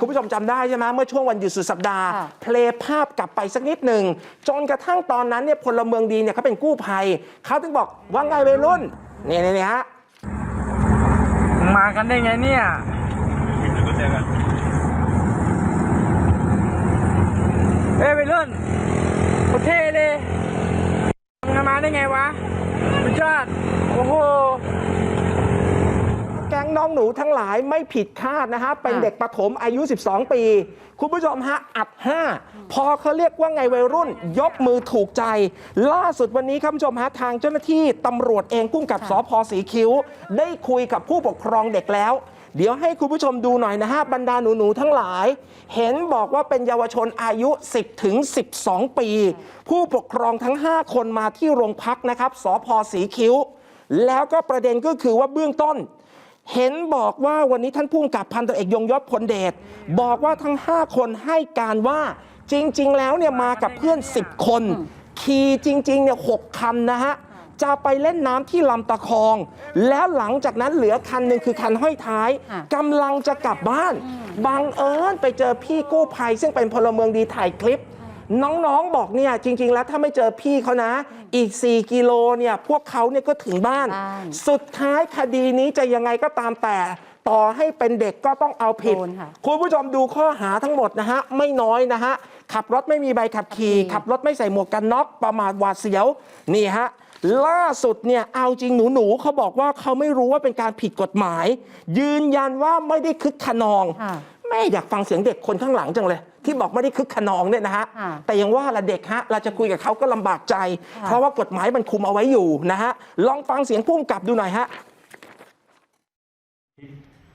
คุณผู้ชมจำได้ใช่ไหมเมื่อช่วงวันหยุดสุดสัปดาห์ค่ะเพลย์ภาพกลับไปสักนิดหนึ่งจนกระทั่งตอนนั้นเนี่ยพลเมืองดีเนี่ยเขาเป็นกู้ภัยเขาถึงบอกว่าไงวัยรุ่นเนี่ยเนี่ยเนี่ยฮะมากันได้ไงเนี่ยเอ้ยไปรุ่นโคตรเท่เลยมึงมาได้ไงวะสุดยอดโอ้โหแก๊ง น้องหนูทั้งหลายไม่ผิดคาดนะฮะ เป็นเด็กประถมอายุ 12 ปี คุณผู้ชมฮะ อัด 5 พอเขาเรียกว่าไงวัยรุ่น ยกมือถูกใจ ล่าสุดวันนี้ครับคุณผู้ชมฮะ ทางเจ้าหน้าที่ตำรวจเองกุ้งกับสพสีคิ้ว ได้คุยกับผู้ปกครองเด็กแล้ว เดี๋ยวให้คุณผู้ชมดูหน่อยนะฮะ บรรดาหนูๆทั้งหลาย เห็นบอกว่าเป็นเยาวชนอายุ 10ถึง12 ปี ผู้ปกครองทั้ง 5 คนมาที่โรงพักนะครับสพสีคิ้วแล้วก็ประเด็นก็คือว่าเบื้องต้น เห็นบอกว่าวันนี้ท่านผู้กำกับพันตำรวจเอกยงยศพลเดชบอกว่าทั้ง 5 คนให้การว่าจริง ๆ แล้วเนี่ยมากับเพื่อน 10 คน ขี่จริงๆเนี่ยหกคันนะฮะจะไปเล่นน้ำที่ลำตะคอง แล้วหลังจากนั้นเหลือคันหนึ่งคือคันห้อยท้ายค่ะกำลังจะกลับบ้าน บังเอิญไปเจอพี่กู้ภัยซึ่งเป็นพลเมืองดีถ่ายคลิป น้องๆบอกเนี่ยจริง ๆ แล้วถ้าไม่เจอพี่เขานะ อีก 4 กิโลเนี่ยพวกเขาเนี่ยก็ถึงบ้าน บ้าน สุดท้ายคดีนี้จะยังไงก็ตามแต่ ต่อให้เป็นเด็กก็ต้องเอาผิด โดนค่ะ คุณผู้ชมดูข้อหาทั้งหมดนะฮะ ไม่น้อยนะฮะ ขับรถไม่มีใบขับขี่ ขัขับบขี่รถไม่ใส่หมวกกันน็อกประมาทหวาดเสียว นี่ฮะ ล่าสุดเนี่ยเอาจริงหนูๆเขาบอกว่าเขาไม่รู้ว่าเป็นการผิดกฎหมาย ยืนยันว่าไม่ได้คึกขนอง ค่ะแม่อยากฟังเสียงเด็กคนข้างหลังจังเลย ที่บอกไม่ได้คึกขนองเนี่ยนะฮะค่ะแต่ยังว่าละเด็กฮะเราจะคุยกับเขาก็ลำบากใจ ค่ะ เพราะว่ากฎหมายมันคุมเอาไว้อยู่นะฮะลองฟังเสียงพุ่มกับดูหน่อยฮะ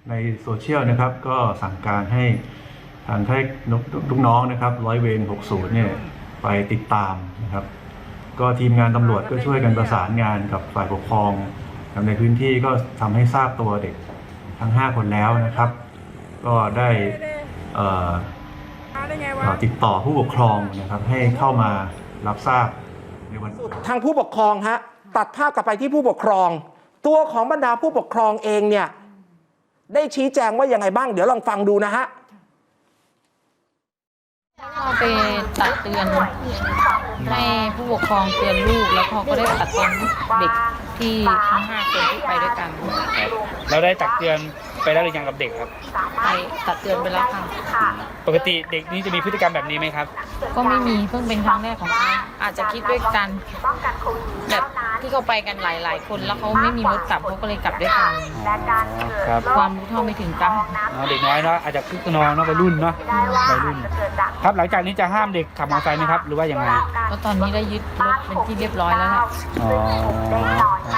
ในโซเชียลนะครับก็สั่งการให้ทางท่านลูกน้องนะครับร้อยเวร60เนี่ยไปติดตามนะครับ ก็ทีมงานตำรวจก็ช่วยกันประสานงานกับฝ่ายปกครองในพื้นที่ก็ทำให้ทราบตัวเด็กทั้ง 5 คนแล้วนะครับ ก็ได้เอ่อ ติดต่อผู้ปกครองนะครับให้เข้ามารับทราบในวันทางผู้ปกครองฮะตัดภาพกลับไปที่ผู้ปกครอง ตัวของบรรดาผู้ปกครองเองเนี่ยได้ชี้แจงว่ายังไงบ้าง เดี๋ยวลองฟังดูนะฮะก็ไปตักเตือนให้ผู้ปกครองเตือนลูก แล้วเขาก็ได้ตักเตือนเด็กที่ทั้งห้าคนที่ไปด้วยกัน เราได้ตักเตือน ไปแล้วหรือยังกับเด็กครับ ไปตักเตือนไปแล้วค่ะปกติเด็กนี้จะมีพฤติกรรมแบบนี้ไหมครับ ก็ไม่มีเพิ่งเป็นครั้งแรกของเขาอาจจะคิดด้วยกันแบบที่เขาไปกันหลาย ๆ คนแล้วเขาไม่มีรถกลับเขาก็เลยกลับด้วยกันครับความรู้เท่าไม่ถึงกันเนาะเด็กน้อยเนาะอาจจะคึกขนองเนาะวัยรุ่นเนาะวัยรุ่น ครับหลังจากนี้จะห้ามเด็กขับมอเตอร์ไซค์ไหมครับ หรือว่ายังไงก็ตอนนี้ได้ยึดรถเป็นที่เรียบร้อยแล้วแหละอ๋อเรียกไป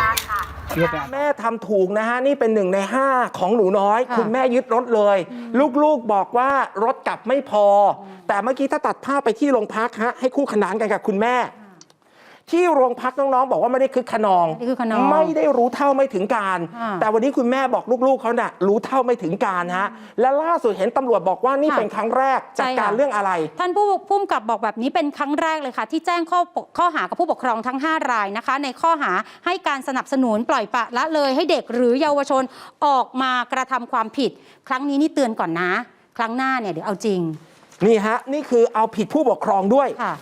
แม่ทำถูกนะฮะ นี่เป็นหนึ่งในห้าของหนูน้อยค่ะคุณแม่ยึดรถเลย ลูกๆบอกว่ารถกลับไม่พอ แต่เมื่อกี้ถ้าตัดภาพไปที่โรงพักฮะให้คู่ขนานกันกับคุณแม่ ที่โรงพักน้องๆ บอกว่าไม่ได้คึกขนอง ไม่ได้คึกขนองไม่ได้รู้เท่าไม่ถึงการ ค่ะแต่วันนี้คุณแม่บอกลูกๆเขาเนี่ยรู้เท่าไม่ถึงการฮะและล่าสุดเห็นตำรวจบอกว่านี่ค่ะเป็นครั้งแรกจัดใช่ค่ะ การเรื่องอะไร ท่านผู้พุ่มกับบอกแบบนี้เป็นครั้งแรกเลยค่ะ ที่แจ้งข้อปกข้อหากับผู้ปกครองทั้ง 5 รายนะคะ ในข้อหาให้การสนับสนุนปล่อยปละละเลยให้เด็กหรือเยาวชนออกมากระทำความผิด ครั้งนี้นี่เตือนก่อนนะ ครั้งหน้าเนี่ยเดี๋ยวเอาจริงนี่ฮะนี่คือเอาผิดผู้ปกครองด้วย ค่ะ